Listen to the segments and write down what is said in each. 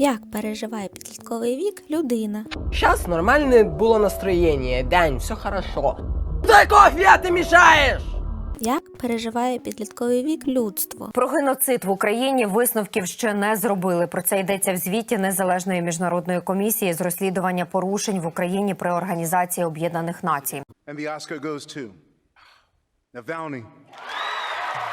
Як переживає підлітковий вік людина? Сейчас нормальное было настроение, Дань, все хорошо. Дай кофе, а ты мешаешь! Як переживає підлітковий вік людство? Про геноцид в Україні висновків ще не зробили. Про це йдеться в звіті незалежної міжнародної комісії з розслідування порушень в Україні при Організації Об'єднаних Націй. And the Oscar goes to Navalny.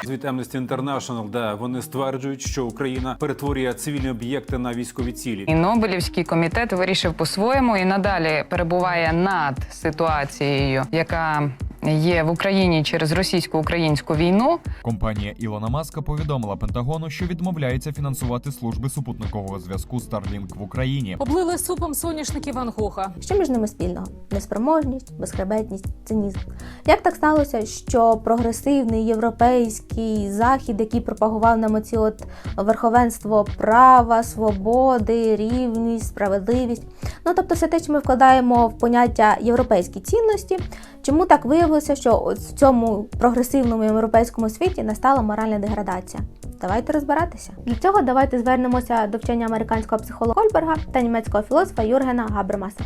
Звіт Amnesty де вони стверджують, що Україна перетворює цивільні об'єкти на військові цілі. І Нобелівський комітет вирішив по-своєму і надалі перебуває над ситуацією, яка є в Україні через російсько-українську війну. Компанія Ілона Маска повідомила Пентагону, що відмовляється фінансувати служби супутникового зв'язку Starlink в Україні. Облили супом соняшники Ван Гога. Що між ними спільного? Неспроможність, безхребетність, цинізм. Як так сталося, що прогресивний європейський захід, який пропагував нам оці от верховенство права, свободи, рівність, справедливість, ну тобто все те, що ми вкладаємо в поняття європейські цінності, чому так виявилося, що в цьому прогресивному європейському світі настала моральна деградація? Давайте розбиратися. Для цього давайте звернемося до вчення американського психолога Кольберга та німецького філософа Юргена Габермаса.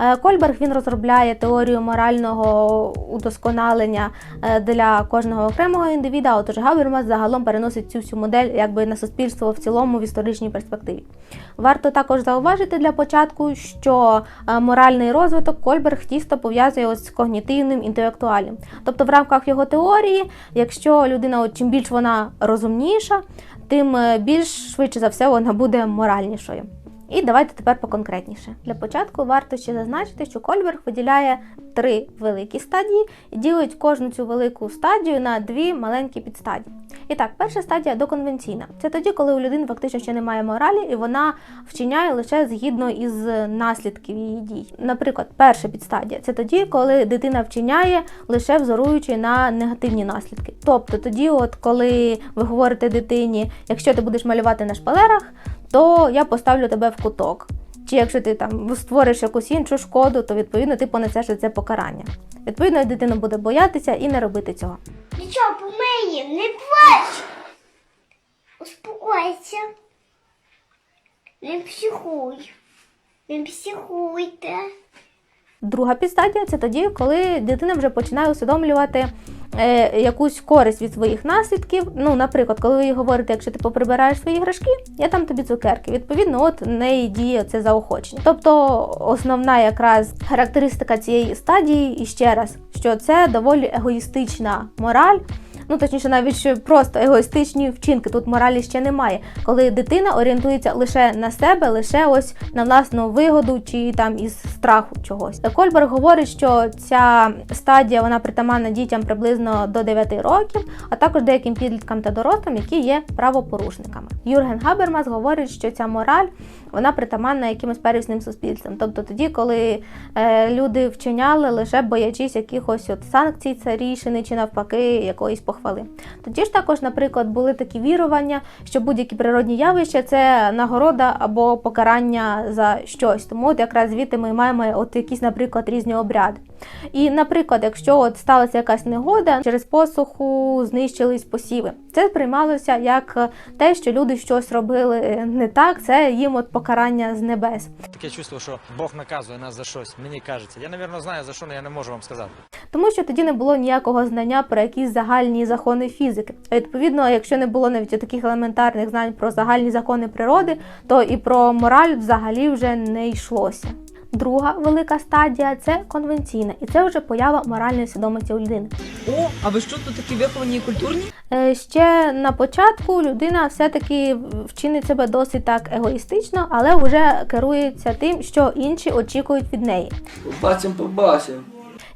Е, Кольберг він розробляє теорію морального удосконалення е, для кожного окремого індивіда. Отож Габермас загалом переносить цю всю модель якби на суспільство в цілому в історичній перспективі. Варто також зауважити для початку, що е, моральний розвиток Кольберг тісто пов'язує ось з когнітивним інтелектуальним. Тобто, в рамках його теорії, якщо людина, от, чим більш вона розумніша, тим е, більш швидше за все вона буде моральнішою. І давайте тепер поконкретніше. Для початку варто ще зазначити, що Кольберг виділяє три великі стадії і ділить кожну цю велику стадію на дві маленькі підстадії. І так, перша стадія доконвенційна. Це тоді, коли у людини фактично ще немає моралі, і вона вчиняє лише згідно із наслідків її дій. Наприклад, перша підстадія це тоді, коли дитина вчиняє лише взоруючи на негативні наслідки. Тобто тоді, от коли ви говорите дитині, якщо ти будеш малювати на шпалерах, то я поставлю тебе в куток. Чи якщо ти там створиш якусь іншу шкоду, то відповідно ти понесеш це покарання. Відповідно, дитина буде боятися і не робити цього. Нічого, помиє, не плач. Успокойся. Не психуй. Не психуйте. Друга підстадія це тоді, коли дитина вже починає усвідомлювати е, якусь користь від своїх наслідків. Ну, наприклад, коли ви говорите, якщо ти поприбираєш свої іграшки, я там тобі цукерки. Відповідно, от не діє це заохочення. Тобто, основна якраз характеристика цієї стадії, і ще раз, що це доволі егоїстична мораль. Ну, точніше, навіть просто егоїстичні вчинки. Тут моралі ще немає. Коли дитина орієнтується лише на себе, лише ось на власну вигоду чи там із страху чогось. Кольберг говорить, що ця стадія вона притаманна дітям приблизно до 9 років, а також деяким підліткам та дорослим, які є правопорушниками. Юрген Габермас говорить, що ця мораль вона притаманна якимось первісним суспільствам. Тобто тоді, коли е, люди вчиняли лише боячись якихось от санкцій царішини чи навпаки якоїсь похвали. Тоді ж також, наприклад, були такі вірування, що будь-які природні явища це нагорода або покарання за щось. Тому от якраз звідти ми маємо от якісь, наприклад, різні обряди. І, наприклад, якщо от сталася якась негода, через посуху знищились посіви. Це сприймалося як те, що люди щось робили не так, це їм от покарання з небес. Таке чувство, що Бог наказує нас за щось. Мені кажеться. Я, напевно, знаю за що, але я не можу вам сказати. Тому що тоді не було ніякого знання про якісь загальні закони фізики. А відповідно, якщо не було навіть таких елементарних знань про загальні закони природи, то і про мораль взагалі вже не йшлося. Друга велика стадія це конвенційна, і це вже поява моральної свідомості у людини. О, а ви що тут такі виховані і культурні? Е, Ще на початку людина все-таки вчинить себе досить так егоїстично, але вже керується тим, що інші очікують від неї. Побачим, побачим.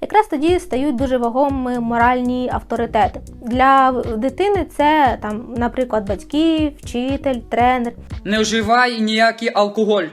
Якраз тоді стають дуже вагомими моральні авторитети. Для дитини це там, наприклад, батьки, вчитель, тренер. Не вживай ніякий алкоголь.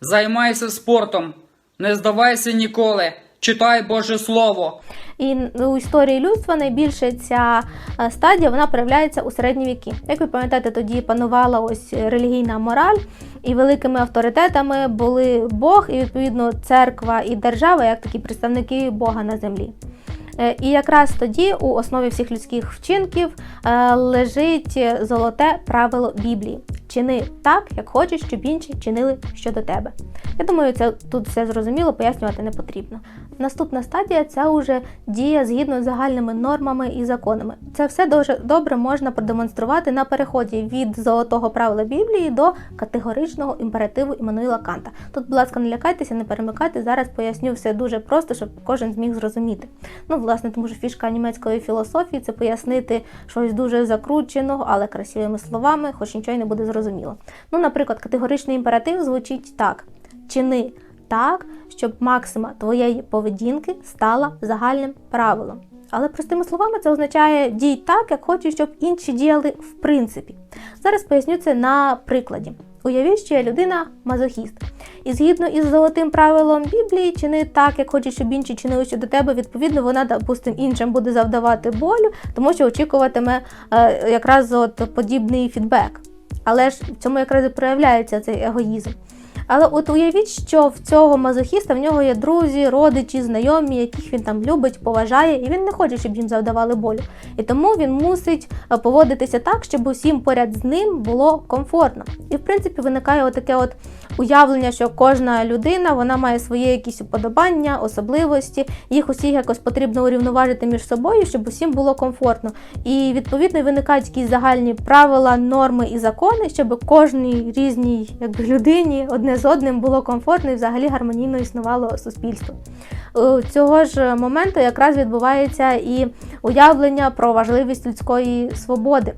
Займайся спортом. Не здавайся ніколи. Читай Боже Слово. І у історії людства найбільше ця е, стадія вона проявляється у середні віки. Як ви пам'ятаєте, тоді панувала ось релігійна мораль, і великими авторитетами були Бог і відповідно церква і держава, як такі представники Бога на землі. Е, І якраз тоді у основі всіх людських вчинків е, лежить золоте правило Біблії: чини так, як хочеш, щоб інші чинили щодо тебе. Я думаю, це тут все зрозуміло, пояснювати не потрібно. Наступна стадія це вже дія згідно з загальними нормами і законами. Це все дуже добре можна продемонструвати на переході від золотого правила Біблії до категоричного імперативу Іммануїла Канта. Тут, будь ласка, не лякайтеся, не перемикайте. Зараз поясню все дуже просто, щоб кожен зміг зрозуміти. Ну, власне, тому що фішка німецької філософії це пояснити щось дуже закрученого, але красивими словами, хоч нічого й не буде зрозуміло. Ну, наприклад, категоричний імператив звучить так: чини так, щоб максима твоєї поведінки стала загальним правилом. Але простими словами це означає дій так, як хочеш, щоб інші діяли в принципі. Зараз поясню це на прикладі. Уявіть, що я людина мазохіст. І згідно із золотим правилом Біблії, чини так, як хочеш, щоб інші чинили щодо тебе, відповідно, вона, допустим, іншим буде завдавати болю, тому що очікуватиме е, якраз от подібний фідбек. Але ж в цьому якраз і проявляється цей егоїзм. Але от уявіть, що в цього мазохіста в нього є друзі, родичі, знайомі, яких він там любить, поважає, і він не хоче, щоб їм завдавали болю. І тому він мусить е, поводитися так, щоб усім поряд з ним було комфортно. І в принципі виникає отаке от уявлення, що кожна людина вона має свої якісь уподобання, особливості, їх усіх якось потрібно урівноважити між собою, щоб усім було комфортно. І відповідно виникають якісь загальні правила, норми і закони, щоб кожній різній якби, людині одне з одним було комфортно і взагалі гармонійно існувало суспільство. Цього ж моменту якраз відбувається і уявлення про важливість людської свободи.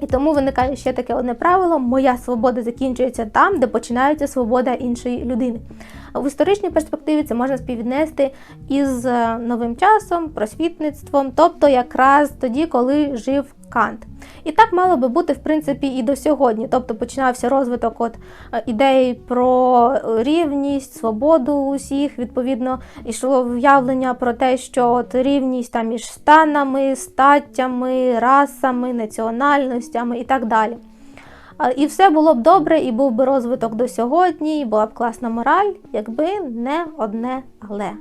І тому виникає ще таке одне правило: моя свобода закінчується там, де починається свобода іншої людини. В історичній перспективі це можна співвіднести із е, новим часом, просвітництвом, тобто якраз тоді, коли жив Кант. І так мало би бути в принципі і до сьогодні. Тобто починався розвиток от е, ідей про е, рівність, свободу усіх. Відповідно, йшло в'явлення про те, що от рівність там між станами, статтями, расами, національностями і так далі. І все було б добре, і був би розвиток до сьогодні, і була б класна мораль, якби не одне але.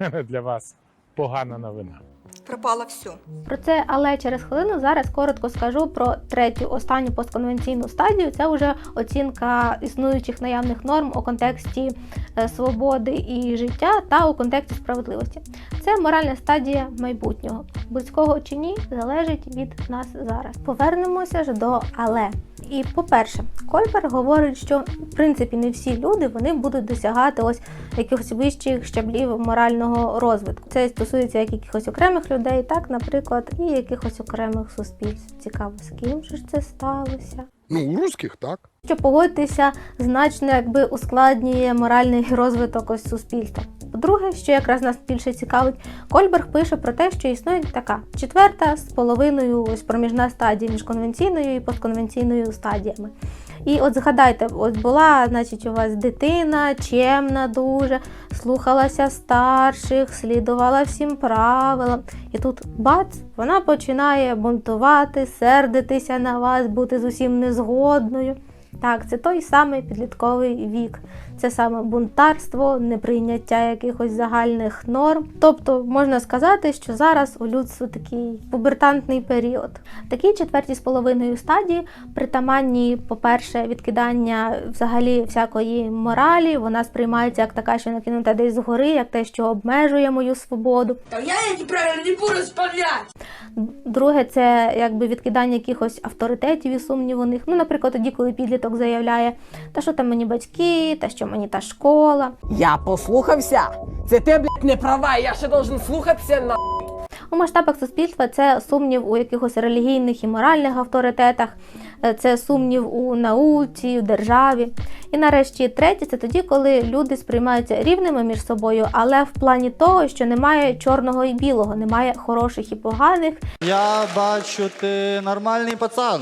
Для вас погана новина. Пропало все. Про це але через хвилину зараз коротко скажу про третю останню постконвенційну стадію. Це вже оцінка існуючих наявних норм у контексті е, свободи і життя та у контексті справедливості. Це моральна стадія майбутнього. Близького чи ні залежить від нас зараз. Повернемося ж до але. І по-перше, Кольбер говорить, що в принципі не всі люди вони будуть досягати ось якихось вищих щаблів морального розвитку. Це стосується як якихось окремих людей, так, наприклад, і якихось окремих суспільств. Цікаво, з ким же ж це сталося? Ну, у русських так. Що погодитися значно якби ускладнює моральний розвиток ось суспільства. По-друге, що якраз нас більше цікавить, Кольберг пише про те, що існує така четверта з половиною ось проміжна стадія між конвенційною і постконвенційною стадіями. І от згадайте, от була, значить, у вас дитина, чемна дуже, слухалася старших, слідувала всім правилам. І тут бац, вона починає бунтувати, сердитися на вас, бути з усім незгодною. Так, це той самий підлітковий вік. Це саме бунтарство, неприйняття якихось загальних норм. Тобто можна сказати, що зараз у людства такий пубертантний період. Такі четверті з половиною стадії притаманні, по-перше, відкидання взагалі всякої моралі. Вона сприймається як така, що накинута десь згори, як те, що обмежує мою свободу. Та я її правильно не буду справляти. Друге, це якби відкидання якихось авторитетів і сумнів у них. Ну, наприклад, тоді, коли підліток заявляє, та що там мені батьки, та що мені та школа. Я послухався. Це ти, блядь, не права, я ще должен слухатися на. У масштабах суспільства це сумнів у якихось релігійних і моральних авторитетах, е, це сумнів у науці, у державі. І нарешті третє це тоді, коли люди сприймаються рівними між собою, але в плані того, що немає чорного і білого, немає хороших і поганих, Я бачу, ти нормальний пацан.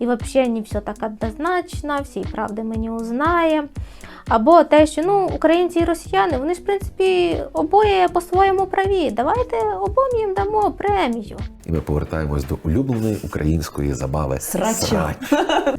І вообще не все так однозначно, всі правди мені узнає. Або те, що ну українці і росіяни, вони ж в принципі обоє по-своєму праві. Давайте обом їм дамо премію. І ми повертаємось до улюбленої української забави Срач.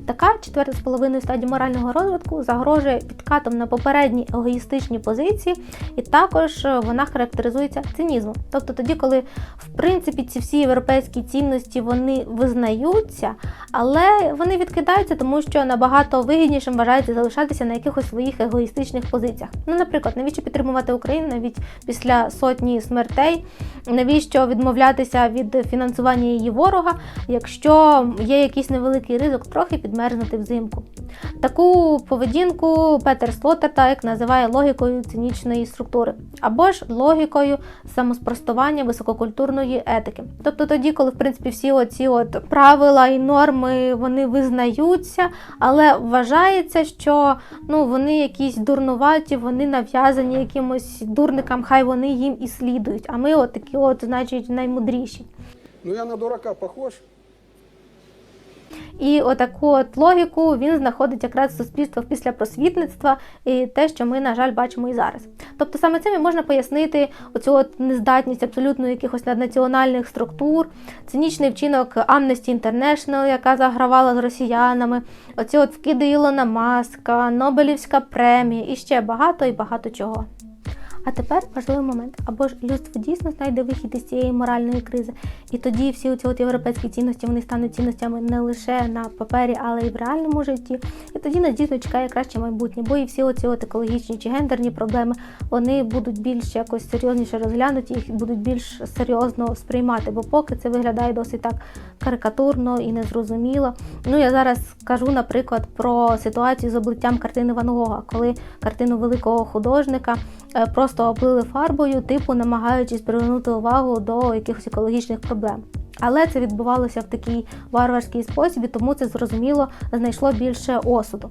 Така четверта з половиною стадія морального розвитку загрожує підкатом на попередні егоїстичні позиції, і також вона характеризується цинізмом. Тобто тоді, коли в принципі ці всі європейські цінності вони визнаються, але вони відкидаються, тому що набагато вигіднішим вважається залишатися на якихось своїх егоїстичних позиціях. Ну, наприклад, навіщо підтримувати Україну навіть після сотні смертей, навіщо відмовлятися від фінансування її ворога, якщо є якийсь невеликий ризик трохи підмерзнути взимку. Таку поведінку Петер Слотертайк називає логікою цинічної структури або ж логікою самоспростування висококультурної етики. Тобто тоді, коли в принципі всі оці от правила і норми вони визнаються, але вважається, що ну вони якісь дурнуваті, вони нав'язані якимось дурникам, хай вони їм і слідують. А ми от такі, от, значить, наймудріші. Ну я на дурака похож. І отаку от логіку він знаходить якраз в суспільствах після просвітництва і те, що ми, на жаль, бачимо і зараз. Тобто саме цим можна пояснити оцю от нездатність абсолютно якихось наднаціональних структур, цинічний вчинок Amnesty International, яка загравала з росіянами, оці от вкиди Ілона Маска, Нобелівська премія і ще багато і багато чого. А тепер важливий момент. Або ж людство дійсно знайде вихід із цієї моральної кризи. І тоді всі ці от європейські цінності вони стануть цінностями не лише на папері, але й в реальному житті. І тоді нас дійсно чекає краще майбутнє, бо і всі оці от екологічні чи гендерні проблеми вони будуть більш якось серйозніше розглянуті, їх будуть більш серйозно сприймати. Бо поки це виглядає досить так карикатурно і незрозуміло. Ну я зараз кажу, наприклад, про ситуацію з облиттям картини Ван Гога, коли картину великого художника е, просто облили фарбою, типу намагаючись привернути увагу до якихось екологічних проблем. Але це відбувалося в такий варварський спосіб, і тому це зрозуміло знайшло більше осуду.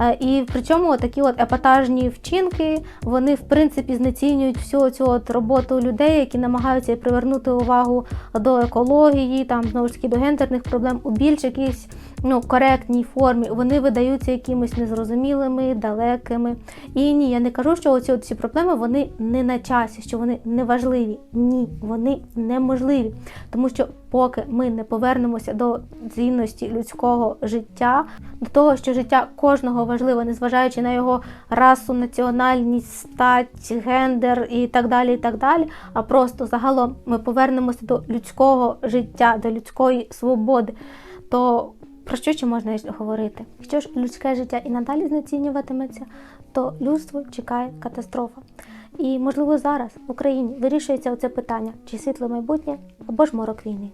Е, І причому такі от епатажні вчинки, вони в принципі знецінюють всю цю от роботу людей, які намагаються привернути увагу до екології, там знову ж таки до гендерних проблем у більш якійсь ну, коректній формі. Вони видаються якимось незрозумілими, далекими. І ні, я не кажу, що оці всі проблеми вони не на часі, що вони не важливі. Ні, вони неможливі. Тому що поки ми не повернемося до цінності людського життя, до того, що життя кожного важливе, незважаючи на його расу, національність, стать, гендер і так далі, і так далі. А просто загалом ми повернемося до людського життя, до людської свободи. То про що ще можна говорити? Якщо ж людське життя і надалі знецінюватиметься, то людство чекає катастрофа. І можливо зараз в Україні вирішується оце питання: чи світле майбутнє або ж морок війни.